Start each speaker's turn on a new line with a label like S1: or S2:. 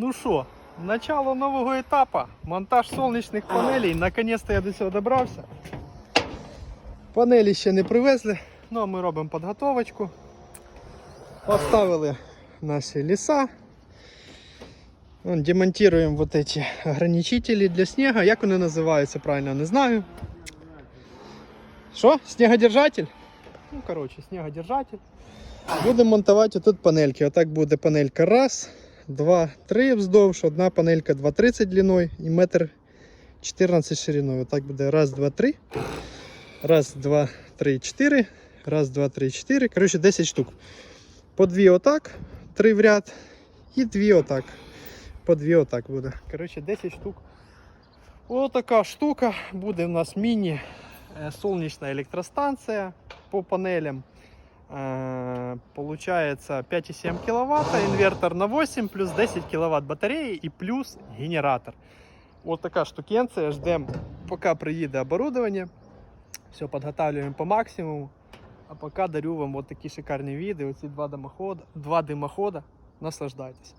S1: Ну що, начало нового етапу. Монтаж сонячних панелей. Наконец-то я до цього добрався. Панелі ще не привезли, ну а ми робимо підготовочку. Поставили наші ліса. Вон, демонтируємо вот эти ограничители для снега. Як вони називаються правильно, не знаю. Що? Снегодержатель? Ну, коротше, снегодержатель. Будемо монтувати тут панельки. Отак буде панелька раз, два, три вздовж, одна панелька 2,30 длиною і метр 14 шириною. Отак буде раз, два, три. Раз, два, три, чотири. Раз, два, три, чотири. Коротше, 10 штук. По дві отак, три в ряд. І дві отак. По дві отак буде. Коротше, 10 штук. Отака штука. Буде у нас міні е, сонячна електростанція по панелям. Е, Получается 5,7 кВт, инвертор на 8, плюс 10 кВт батареи и плюс генератор. Вот такая штукенция. Ждем, пока приедет оборудование. Все подготавливаем по максимуму. А пока дарю вам вот такие шикарные виды. Вот эти два дымохода, два дымохода. Наслаждайтесь.